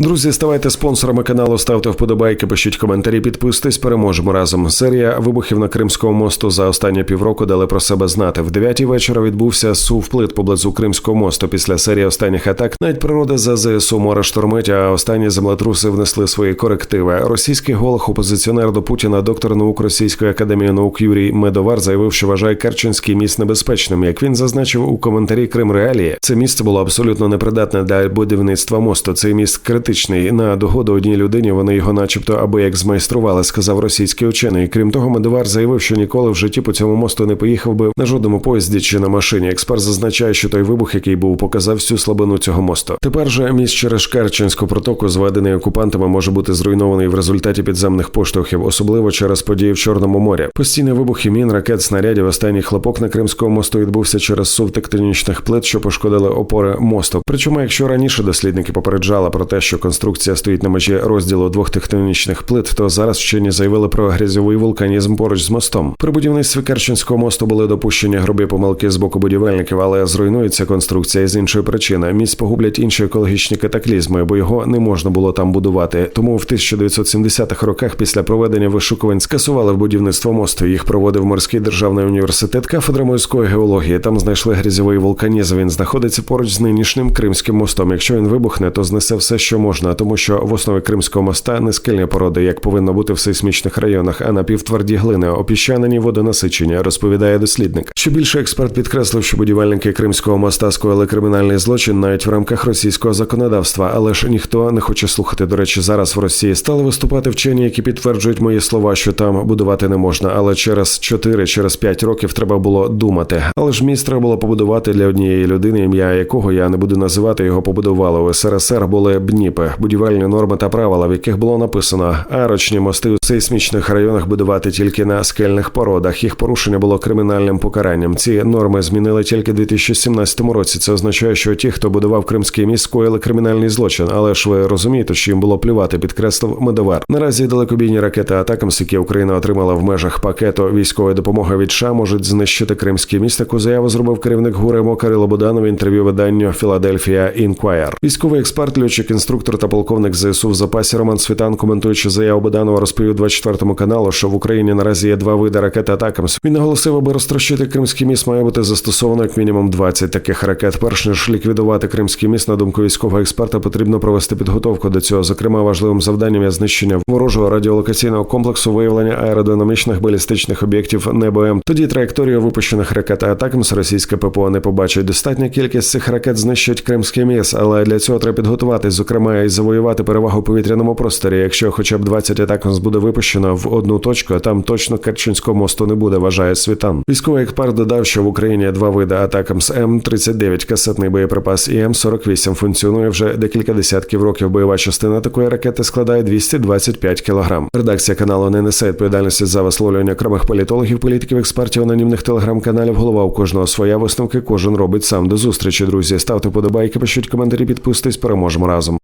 Друзі, ставайте спонсорами каналу, ставте вподобайки, пишіть коментарі, підписуйтесь, переможемо разом. Серія вибухів на Кримському мосту за останні півроку дали про себе знати. В дев'ятій вечора відбувся сув плит поблизу Кримського мосту. Після серії останніх атак навіть природа за ЗСУ море штормить, а останні землетруси внесли свої корективи. Російський голох, опозиціонер до Путіна, доктор наук Російської академії наук Юрій Медовар заявив, що вважає Керченський міст небезпечним. Як він зазначив у коментарі Крим Реалії, це місце було абсолютно непридатне для будівництва мосту. Цей міст критичний. На догоду одній людині вони його, начебто, аби як змайстрували, сказав російський учений. Крім того, Медовар заявив, що ніколи в житті по цьому мосту не поїхав би на жодному поїзді чи на машині. Експерт зазначає, що той вибух, який був, показав всю слабину цього мосту. Тепер же міст через Керченську протоку, зведений окупантами, може бути зруйнований в результаті підземних поштовхів, особливо через події в Чорному морі. Постійні вибухи мін, ракет, снарядів. Останній хлопок на Кримському мосту відбувся через сув тектонічних плит, що пошкодили опори мосту. Причому, якщо раніше дослідники попереджали про те, що конструкція стоїть на межі розділу двох тектонічних плит, то зараз вчені заявили про грязьовий вулканізм поруч з мостом. При будівництві Керченського мосту були допущені грубі помилки з боку будівельників, але зруйнується конструкція з іншої причини. Міст погублять інші екологічні катаклізми, бо його не можна було там будувати. Тому в 1970-х роках після проведення вишукувань скасували будівництво мосту. Їх проводив морський державний університет, кафедра морської геології. Там знайшли грязьовий вулканізм. Він знаходиться поруч з нинішнім Кримським мостом. Якщо він вибухне, то знесе все, що можна, тому що в основі Кримського моста не скельні породи, як повинно бути в сейсмічних районах, а напівтверді глини, опіщанені водонасичення, розповідає дослідник. Що більше експерт підкреслив, що будівельники Кримського моста скоїли кримінальний злочин навіть в рамках російського законодавства, але ж ніхто не хоче слухати. До речі, зараз в Росії стали виступати вчені, які підтверджують мої слова, що там будувати не можна. Але через 4 через 5 років треба було думати. Але ж міст треба було побудувати для однієї людини, ім'я якого я не буду називати. Його побудували у СРСР. Були бніпи, будівельні норми та правила, в яких було написано арочні мости у сейсмічних районах будувати тільки на скельних породах. Їх порушення було кримінальним покаранням. Ці норми змінили тільки у 2017 році. Це означає, що ті, хто будував Кримський міст, скоїли кримінальний злочин. Але ж ви розумієте, що їм було плювати, підкреслив Медовар. Наразі далекобійні ракети Атакамс, які Україна отримала в межах пакету військової допомоги від США, можуть знищити Кримський міст. Таку заяву зробив керівник ГУРЕМО Кирило Буданов в інтерв'ю виданню Філадельфія Інквайр. Військовий експерт, льотчик, інструктор та полковник ЗСУ в запасі Роман Світан, коментуючи заяву Буданова, розповів 24 каналу, що в Україні наразі є два види ракет Атакамс. Він наголосив, аби розтрощити Кримський міст, має бути застосовано як мінімум 20 таких ракет. Перш ніж ліквідувати Кримський міст, на думку військового експерта, потрібно провести підготовку до цього. Зокрема, важливим завданням є знищення ворожого радіолокаційного комплексу, виявлення аеродинамічних балістичних об'єктів небо М. Тоді траєкторію випущених ракет Атакамс російське ППО не побачить. Достатня кількість цих ракет знищить Кримський міст, але для цього треба підготуватись, зокрема, і завоювати перевагу у повітряному просторі. Якщо хоча б 20 Атакамс буде випущено в одну точку, а там точно Керченського мосту не буде, вважає світан. Військовий експерт додав, що в Україні два види Атакамс М-39 касетний боєприпас і М-48 функціонує вже декілька десятків років. Бойова частина такої ракети складає 225 кг. Редакція каналу не несе відповідальності за висловлювання окремих політологів, політиків, експертів, анонімних телеграм-каналів. Голова у кожного своя висновки. Кожен робить сам. До зустрічі, друзі. Ставте подобайки, пишіть коментарі, підписуйтесь, переможемо разом.